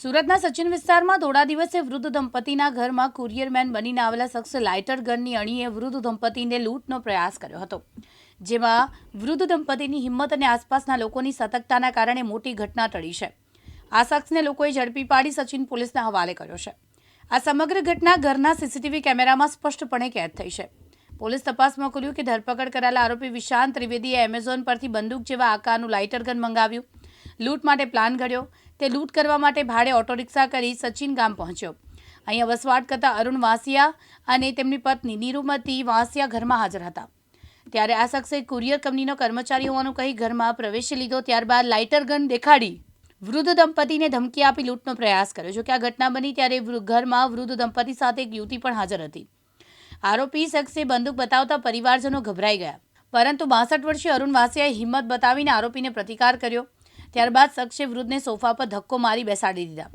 સુરતના સચિન વિસ્તારમાં થોડા દિવસે વૃદ્ધ દંપતીના ઘરમાં કુરિયરમેન બનીને આવેલા શખ્સ લાઇટર ગનની અણીએ વૃદ્ધ દંપતીને લૂંટનો પ્રયાસ કર્યો હતો. જેમાં વૃદ્ધ દંપતીની હિંમત અને આસપાસના લોકોની સતર્કતાના કારણે મોટી ઘટના ટળી છે. આ શખ્સને લોકોએ ઝડપી પાડી સચિન પોલીસના હવાલે કર્યો છે. આ સમગ્ર ઘટના ઘરના સીસીટીવી કેમેરામાં સ્પષ્ટપણે કેદ થઈ છે. પોલીસ તપાસમાં ખુલ્યું કે ધરપકડ કરાયેલા આરોપી વિશાંત ત્રિવેદીએ એમેઝોન પરથી બંદૂક જેવા આકારનું લાઇટર ગન મંગાવ્યું. લૂંટ માટે પ્લાન ઘડ્યો. તે લૂંટ કરવા માટે ભાડે ઓટો રિક્ષા કરી સચિન ગામ પહોંચ્યો. અહીંયા વસવાટ કરતા અરુણ વાસિયા અને તેમની પત્ની નિરુમતી વાસિયા ઘરમાં હાજર હતા. ત્યારે આ શખ્સે કુરિયર કંપનીનો કર્મચારી હોવાનું કહી ઘરમાં પ્રવેશી લીધો, ત્યારબાદ લાઇટર ગન દેખાડી વૃદ્ધ દંપતીને ધમકી આપી લૂંટનો પ્રયાસ કર્યો. જો કે આ ઘટના બની ત્યારે ઘરમાં વૃદ્ધ દંપતી સાથે એક યુવતી પણ હાજર હતી. આરોપી શખ્સે બંદૂક બતાવતા પરિવારજનો ગભરાઈ ગયા. પરંતુ બાસઠ વર્ષીય અરુણ વાસિયાએ હિંમત બતાવીને આરોપીને પ્રતિકાર કર્યો. ત્યારબાદ શખ્સે વૃદ્ધને સોફા પર ધક્કો મારી બેસાડી દીધા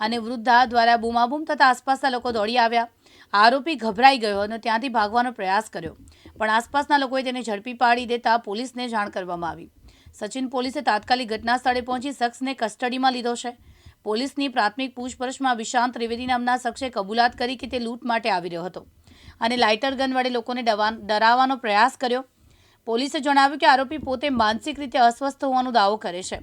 અને વૃદ્ધા દ્વારા બૂમાબૂમ થતાં આસપાસના લોકો દોડી આવ્યા. આરોપી ગભરાઈ ગયો અને ત્યાંથી ભાગવાનો પ્રયાસ કર્યો. પણ આસપાસના લોકોએ તેને ઝડપી પાડી દેતા પોલીસને જાણ કરવામાં આવી. સચિન પોલીસે તાત્કાલિક ઘટના સ્થળે પહોંચી શખ્સને કસ્ટડીમાં લીધો છે. પોલીસની પ્રાથમિક પૂછપરછમાં વિશાંત ત્રિવેદી નામના શખ્સે કબૂલાત કરી કે તે લૂંટ માટે આવી રહ્યો હતો અને લાઇટર ગન વડે લોકોને ડરાવવાનો પ્રયાસ કર્યો. પોલીસે જણાવ્યું કે આરોપી પોતે માનસિક રીતે અસ્વસ્થ હોવાનો દાવો કરે છે.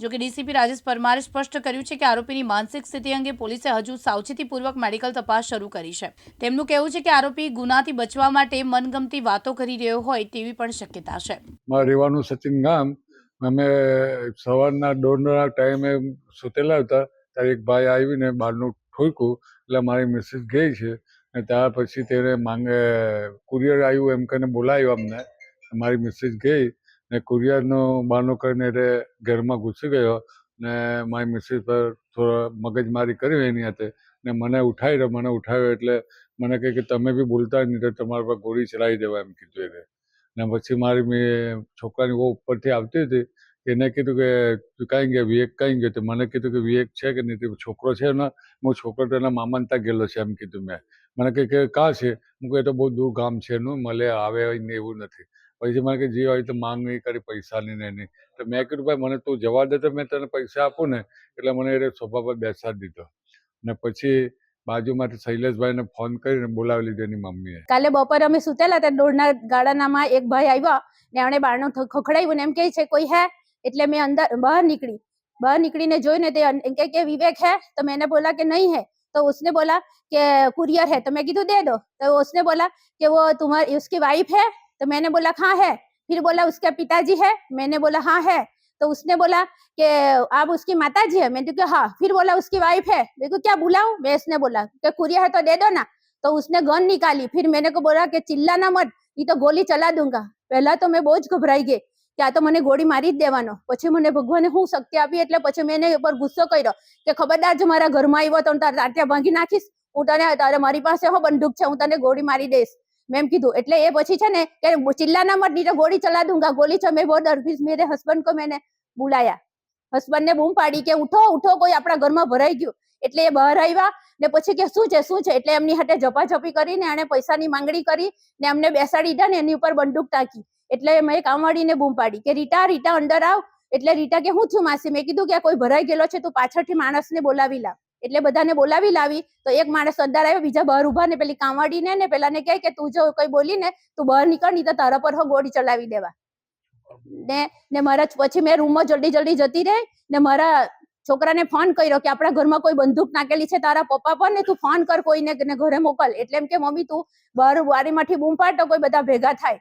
જો કે ડીસીપી રાજેશ પરમારે સ્પષ્ટ કર્યું છે કે આરોપીની માનસિક સ્થિતિ અંગે પોલીસે હજુ સાવચેતીપૂર્વક મેડિકલ તપાસ શરૂ કરી છે. તેમનું કહેવું છે કે આરોપી ગુનાથી બચવા માટે મનગમતી વાતો કરી રહ્યો હોય તેવી પણ શક્યતા છે. રહેવાનું સચિન ગામ. અમે સવારના દોઢના ટાઈમે સુતેલા હતા, ત્યારે એક ભાઈ આવીને બહારનું ઠોક્યું, એટલે મારી મિસિસ ગઈ છે. અને ત્યાર પછી તેને માંગે, કુરિયર આવ્યું એમ કરીને બોલાવ્યું અમને. મારી મિસિસ ગઈ. ને કુરિયરનો બહાનો કરીને એટલે ઘરમાં ઘૂસી ગયો ને મારી મિસિસ પર થોડો મગજમારી કરી એની હાથે ને મને ઉઠાવ્યો મને ઉઠાવ્યો એટલે મને કહે કે તમે બી બોલતા નહીં તો તમારા પર ગોળી ચલાવી દેવા એમ કીધું એને. ને પછી મારી મેં છોકરાની બહુ ઉપરથી આવતી હતી એને કીધું કે તું કાંઈ ગયા, વિવેક કાંઈ ગયો? તો મને કીધું કે વિવેક છે કે નહીં? છોકરો છે ને, હું છોકરો તો એના મામાને ત્યાં ગયેલો છે એમ કીધું મેં. મને કહે કે, કાં છે? હું કહે તો બહુ દૂર ગામ છે એનું મળે આવે ને એવું નથી. પછી મને કે જે હોય તો માંગ નહીં કરી પૈસાની ને એની તો મેં કીધું ભાઈ મને તું જવા દે તો મેં તને પૈસા આપું ને એટલે મને એ સોફા પર બેસાડી દીધો ને પછી બાજુમાંથી શૈલેષભાઈને ફોન કરીને બોલાવી લીધો એની મમ્મીએ કાલે બપોરે અમે સુતેલા હતા દોડના ગાળાનામાં એક ભાઈ આવ્યા ને એણે બારણું ખ- ખખડાવ્યું ને એમ કહે છે કોઈ હે એટલે મેં અંદર બહાર નીકળી બહાર નીકળીને જોઈને તે અન- એમ કહે કે વિવેક है तो मैंने बोला कि नहीं है तो उसने बोला कि कुरियर है तो मैं कीधु दे दो तो उसने बोला कि वो तुम्हारी उसकी वाइफ है तो मैंने बोला हाँ है फिर बोला उसके पिताजी है मैंने बोला हाँ है तो उसने बोला कि आप उसकी माता जी है मैंने कहा हाँ फिर बोला उसकी वाइफ है मेरे को क्या बुलाऊं मैं उसने बोला कि कुरियर है तो दे दो ना तो उसने गन निकाली फिर मैंने को बोला कि चिल्लाना मत नहीं तो गोली चला दूंगा પહેલા તો મેં બહુ જ ગભરાઈ ગઈ કે આ તો મને ગોળી મારી જ દેવાનો પછી મને ભગવાને હું શક્તિ આપી એટલે પછી મેં એને ઉપર ગુસ્સો કર્યો કે ખબરદાર જો મારા ઘરમાં આવ્યો તો હું તારા તાટિયા ભાંગી નાખીશ હું તને તારે મારી પાસે હો બંદૂક છે હું તને ગોળી મારી દઈશ મેં એમ કીધું એટલે એ પછી છે ને કે ચિલ્લાના મત નહીં તો ગોળી ચલા દૂંગા ગોલી છે મેં બહુ ડર फिर मेरे हस्बैंड को मैंने बुलाया હસબન્ડ ને બૂમ પાડી કે ઉઠો ઉઠો કોઈ આપણા ઘરમાં ભરાઈ ગયું એટલે એ બહાર આવ્યા ને પછી કે શું છે શું છે એટલે એમની હાથે ઝપાઝપી કરીને એણે પૈસાની માંગણી કરી ને અમને બેસાડી દીધા ને એની ઉપર બંદૂક તાકી એટલે મેં કામવાળીને બૂમ પાડી કે રીટા રીટા અંદર આવ એટલે રીટા કે હું છું માસી મેં કીધું કે આ કોઈ ભરાઈ ગયેલો છે તું પાછળથી માણસને બોલાવી લાવ એટલે બધાને બોલાવી લાવી. તો એક માણસ સરદાર આવ્યો, બીજા બહાર ઊભા ને પેલી કામવાળીને ને પેલાને કહે કે તું જો કઈ બોલી ને, તું બહાર નીકળ, નહીં તો તારા પર ગોળી ચલાવી દેવા. ને ને મારા પછી મેં રૂમમાં જલ્દી જલ્દી જતી રહી ને મારા છોકરાને ફોન કર્યો કે આપણા ઘરમાં કોઈ બંદૂક નાખેલી છે તારા પપ્પા પર ને તું ફોન કર કોઈને ને ઘરે મોકલ. એટલે એમ કે, મમ્મી, તું બહાર વારીમાંથી બૂમ પાડ તો કોઈ બધા ભેગા થાય.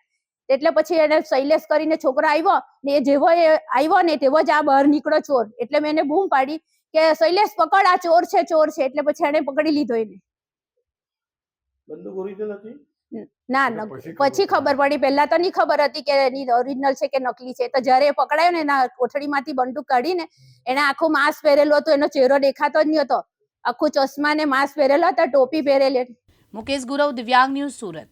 એટલે પછી એને શૈલેષ કરીને છોકરો આવ્યો ને એ જેવો એ આવ્યો ને તેવો જ આ બહાર નીકળો ચોર. એટલે મેં એને બૂમ પાડી. કે શૈલેષ પકડ આ ચોર છે ચોર છે એટલે પછી એને પકડી લીધો એને. બંદૂક ઓરિજિનલ હતી? ના પછી ખબર પડી. પહેલા તો નહીં ખબર હતી કે એની ઓરિજિનલ છે કે નકલી છે. તો જ્યારે એ પકડાયો ને એના કોઠડીમાંથી બંદૂક કાઢીને એને આખું માસ્ક પહેરેલો હતો એનો ચહેરો દેખાતો જ નહીં હતો. આખું ચશ્મા ને માસ્ક પહેરેલો હતો ટોપી પહેરેલી મુકેશ ગુરવ દિવ્યાંગ ન્યૂઝ સુરત.